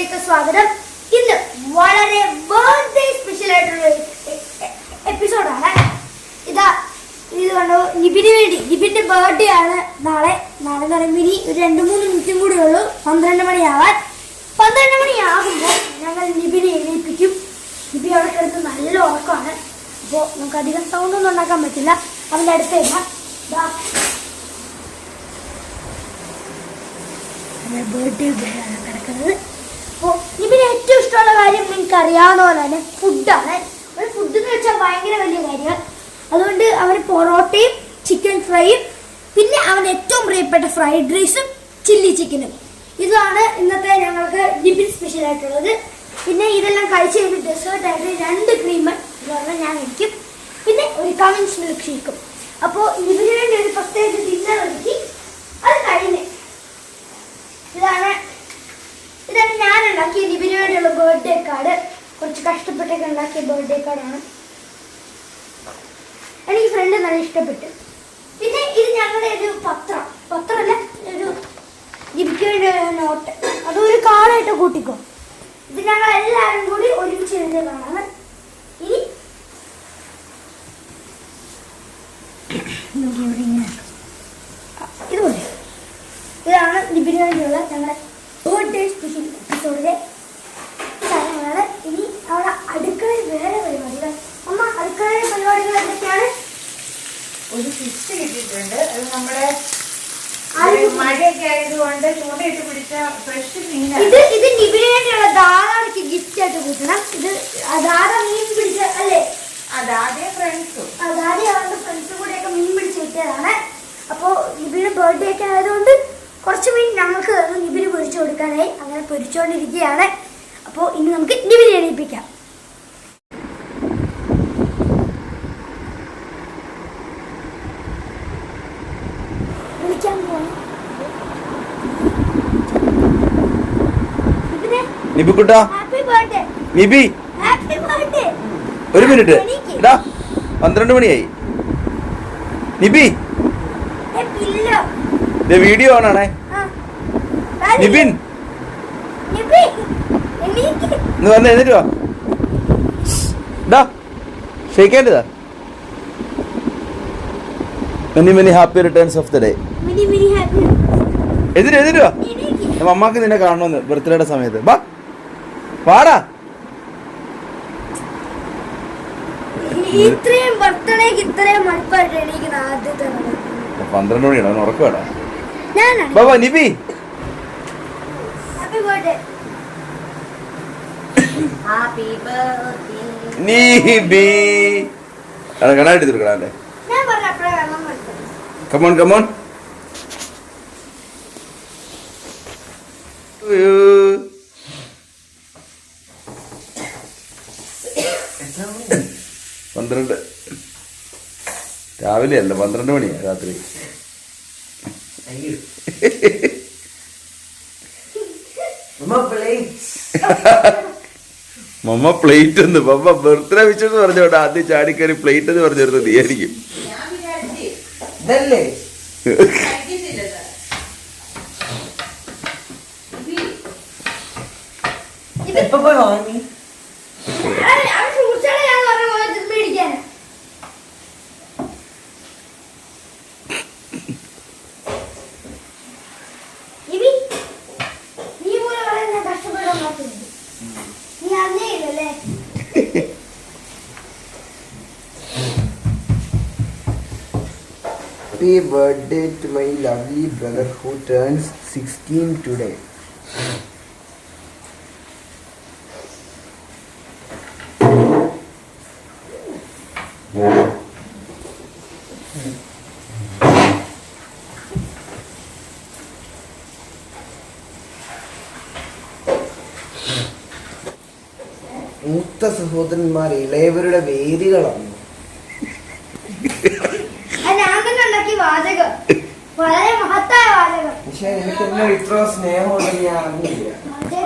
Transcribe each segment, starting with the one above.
വീഡിയോയിലേക്ക് സ്വാഗതം. ഇന്ന് വളരെ ബർത്ത്ഡേ സ്പെഷ്യൽ ആയിട്ടുള്ള എപ്പിസോഡാണ് ഇതാ ഇത് കണ്ടോ? നിബിന് വേണ്ടി നിബിന്റെ ബർത്ത്ഡേ ആണ് നാളെ. നാളെ എന്ന് ഇനി ഒരു രണ്ട് മൂന്ന് മിനിറ്റും കൂടി ഉള്ളൂ. പന്ത്രണ്ട് മണിയാവാൻ. പന്ത്രണ്ട് മണിയാകുമ്പോൾ ഞങ്ങൾ നിബിനെ എഴുതിപ്പിക്കും നിബി അവിടെ കിടന്ന് നല്ല ഉറക്കമാണ്. അപ്പോൾ നമുക്ക് അധികം സൗണ്ട് ഒന്നും ഉണ്ടാക്കാൻ പറ്റില്ല. അവന്റെ അടുത്തേക്ക് ബർത്ത്ഡേ കിടക്കുന്നത് അപ്പോൾ ഇവർ ഏറ്റവും ഇഷ്ടമുള്ള കാര്യം നിങ്ങൾക്ക് അറിയാവുന്ന പോലെ ഫുഡാണ് ഫുഡ് എന്ന് വെച്ചാൽ ഭയങ്കര വലിയ കാര്യമാണ്. അതുകൊണ്ട് അവന് പൊറോട്ടയും ചിക്കൻ ഫ്രൈയും പിന്നെ അവൻ ഏറ്റവും പ്രിയപ്പെട്ട ഫ്രൈഡ് റൈസും ചില്ലി ചിക്കനും ഇതാണ് ഇന്നത്തെ ഞങ്ങൾക്ക് ഡിബിൻ സ്പെഷ്യൽ ആയിട്ടുള്ളത്. പിന്നെ ഇതെല്ലാം കഴിച്ച് കഴിഞ്ഞ് ഡെസേർട്ട് ആയിട്ട് രണ്ട് ക്രീമൻ പറഞ്ഞാൽ ഞാൻ കഴിക്കും. പിന്നെ ഒരു കമൻസ് മിൽക്ക് ഷേക്കും അപ്പോൾ ഇതിനു വേണ്ടി ഒരു പ്രത്യേക ഡിന്നർ ഒരുക്കി. അത് കഴിഞ്ഞ്. ഇതാണ് ഇതാണ് ഇവന് വേണ്ടിയുള്ള ബർത്ത്ഡേ കാർഡ് കുറച്ച് കഷ്ടപ്പെട്ടൊക്കെ ഉണ്ടാക്കിയ ബർത്ത്ഡേ കാർഡാണ് എനിക്ക് ഫ്രണ്ട് നല്ല ഇഷ്ടപ്പെട്ടു. പിന്നെ ഇത് ഞങ്ങളുടെ ഒരു പത്രം. പത്രമല്ല ഒരു ലിബിക്ക് വേണ്ടി നോട്ട് അതൊരു കാർഡായിട്ട് കൂട്ടിക്കോ. ഇത് ഞങ്ങൾ എല്ലാവരും കൂടി ഒരുമിച്ച് എഴുതിയതാണ് ഇനി നമുക്ക് ഇവിടെ ഇങ്ങനെ ആക്കാം. ആ, ഇത് മതി ഇതാണ് ലിബിന് വേണ്ടിയുള്ള ഞങ്ങളുടെ ബർത്ത്ഡേ സ്പെഷ്യൽ എപ്പിസോഡിലെ കാര്യങ്ങളാണ് ഇനി അവിടെ അടുക്കളയിൽ വേറെ പരിപാടികൾ. അമ്മ അടുക്കളയിലെ പരിപാടികൾ എന്തൊക്കെയാണ്? ഒരു ഫിഷ് കിട്ടിയിട്ടുണ്ട്. അത് നമ്മുടെ മഴയൊക്കെ ആയതുകൊണ്ട് ചൂണ്ടയിട്ട് പിടിച്ച ഫ്രഷ് മീനാണ്. ഇത് ഇത് ലിബിന് വേണ്ടിയുള്ള ഗിഫ്റ്റ് ആയിട്ട് കൂട്ടണം. ഇത് ആ മീൻ പിടിച്ച അല്ലേ? അതാദ്യം ഫ്രണ്ട്സും ദാദി അവരുടെ ഫ്രണ്ട്സും കൂടെയൊക്കെ മീൻ പിടിച്ച് കിട്ടിയതാണ്. അപ്പോൾ ലിബിയുടെ ബർത്ത്ഡേ ഒക്കെ ആയതുകൊണ്ട് കുറച്ച് മീൻ ഞങ്ങൾക്ക് ലിബിന് പൊരിച്ചു കൊടുക്കാനായി അങ്ങനെ പൊരിച്ചുകൊണ്ടിരിക്കുകയാണ് അപ്പോൾ ഇനി നമുക്ക് ഇനി ബിരിയാണി വിളിക്കാൻ നിബിക്കുട്ടാ നിബി ഒരു മിനിറ്റ്. എടാ പന്ത്രണ്ട് മണിയായി. നിബി. വീഡിയോ ആണാണേ നിബിൻ. ഇന്ന് വന്ന് എഴുന്നേറ്റ് വാ. ഡാ ഷെയ്ക്കേണ്ടതാ. Many many happy returns of the day എതിര് എതിര് വാ. അമ്മയ്ക്ക് നിന്നെ കാണണമെന്ന് ബർത്ത്ഡേയുടെ സമയത്ത്. വാ. വാടാ. ഇത്രയും ബർത്ത്ഡേക്ക് ഇത്രയും മടുപ്പായിട്ട് എണീക്കുന്ന ആദ്യത്തെ തവണ. പന്ത്രണ്ട് മണിയാണ് Baba Nibi happy birthday happy birthday Nibi അവിടെ കടായിട്ട് തീർക്കടാ അല്ലേ ഞാൻ പറഞ്ഞ അപ്പഴേ വെള്ളം കൊടുത്തത് കമോൺ കമോൺ പന്ത്രണ്ട് രാവിലെ അല്ല പന്ത്രണ്ട് മണിയാ രാത്രി. മമ്മ പ്ലേറ്റ് എന്ന് മമ്മ ബർത്ത്ഡേ വിശേഷം പറഞ്ഞോട്ടെ ആദ്യം ചാടിക്കറി പ്ലേറ്റ് എന്ന് പറഞ്ഞിരുന്നത് ഞാൻ വിചാരിച്ചു ഇതല്ലേ? എപ്പോ പോയി വാങ്ങി? നീ പോലെ പറയാൻ കഷ്ടപ്പെടാൻ നോക്കുന്നത് Happy birthday to my lovely brother who turns 16 today. മൂത്ത സഹോദരന്മാർ ഇളയവരുടെ വേദികളാണ് അത് ഞാൻ തന്നെ ഉണ്ടാക്കിയ വാചകം. വളരെ മഹത്തായ വാചകം. പക്ഷേ എനിക്ക് എന്നോട് ഇത്ര സ്നേഹമുണ്ടെന്ന് ഞാൻ അറിഞ്ഞില്ല എന്നെ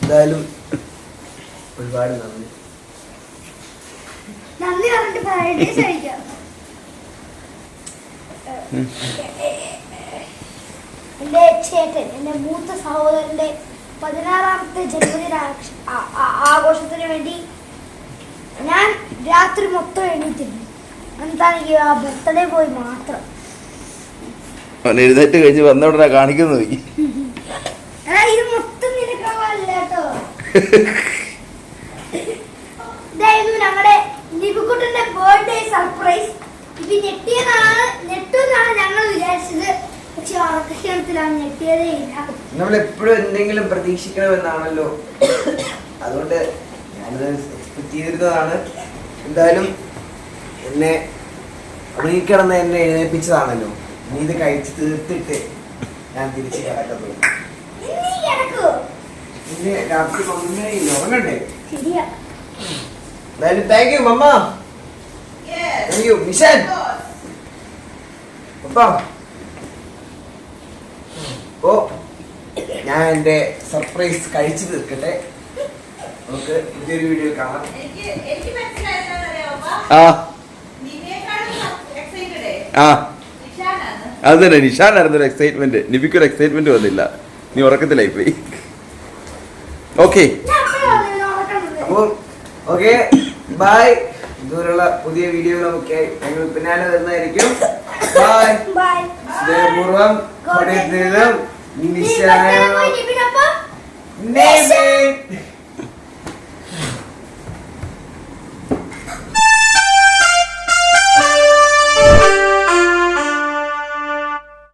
എന്തായാലും ഒരുപാട് നന്ദി. നന്ദി പറഞ്ഞിട്ട് ഫ്രൈഡ് റൈസ് കഴിക്കാം എന്റെ ചേട്ടൻ എന്റെ മൂത്ത സഹോദരന്റെ പതിനാറാമത്തെ ജന്മദിന ആഘോഷത്തിന് വേണ്ടി ഞാൻ രാത്രി മൊത്തം എണീറ്റിരുന്നു എന്താണെങ്കിൽ ആ ബർത്ത്ഡേ പോയി മാത്രം. അവൻ എഴുന്നേറ്റ് കഴിഞ്ഞ് വന്ന ഉടനെ കാണിക്കുന്നു എടാ ഇത് മൊത്തം നിനക്കാവല്ല കേട്ടോ ഇതായിരുന്നു ഞങ്ങളുടെ ലിബുക്കുട്ടന്റെ ബർത്ത്ഡേ സർപ്രൈസ് ഇത് ഞെട്ടിയതാണ് ഞെട്ടുമെന്നാണ് ഞങ്ങൾ വിചാരിച്ചത്. പക്ഷെ ഉറക്കക്ഷണത്തിലാണ് ഞെട്ടിയതേ ഇല്ല. നമ്മൾ എപ്പോഴും എന്തെങ്കിലും പ്രതീക്ഷിക്കണമെന്നാണല്ലോ. അതുകൊണ്ട് ഞാനത് എക്സ്പെക്ട് ചെയ്തിരുന്നതാണ്. എന്തായാലും എന്നെ അഭിനയിക്കണമെന്ന് എന്നെ എഴുതിപ്പിച്ചതാണല്ലോ നീ ഇത് കഴിച്ച് തീർത്തിട്ട് ഞാൻ തിരിച്ച് കിടക്കുന്നു നീ കിടക്കൂ. പിന്നെ രാത്രി ഇല്ല ഉറങ്ങണ്ടേ? എന്തായാലും thank you mama. Thank you മിഷൻ. പപ്പാ ഓ ഞാൻ എന്റെ സർപ്രൈസ് കഴിച്ചു തീർക്കട്ടെ. നമുക്ക് പുതിയൊരു വീഡിയോ കാണാം. ആ. ആ. നിഷാനാണ്. അത് തന്നെ നിഷാനായിരുന്നു ഒരു എക്സൈറ്റ്മെന്റ് നിബിക്കൊരു എക്സൈറ്റ്മെന്റ് വന്നില്ല. നീ ഉറക്കത്തിലായി പോയി. ഓക്കെ. അപ്പോൾ ഓക്കെ. ബൈ. ഇതുപോലുള്ള പുതിയ വീഡിയോ നമുക്ക് ഞങ്ങൾ പിന്നാലെ വരുന്നതായിരിക്കും. ബൈ. ബൈ. സ്നേഹപൂർവം കോട്ടയത്ത് നിന്നും നീ നിശാന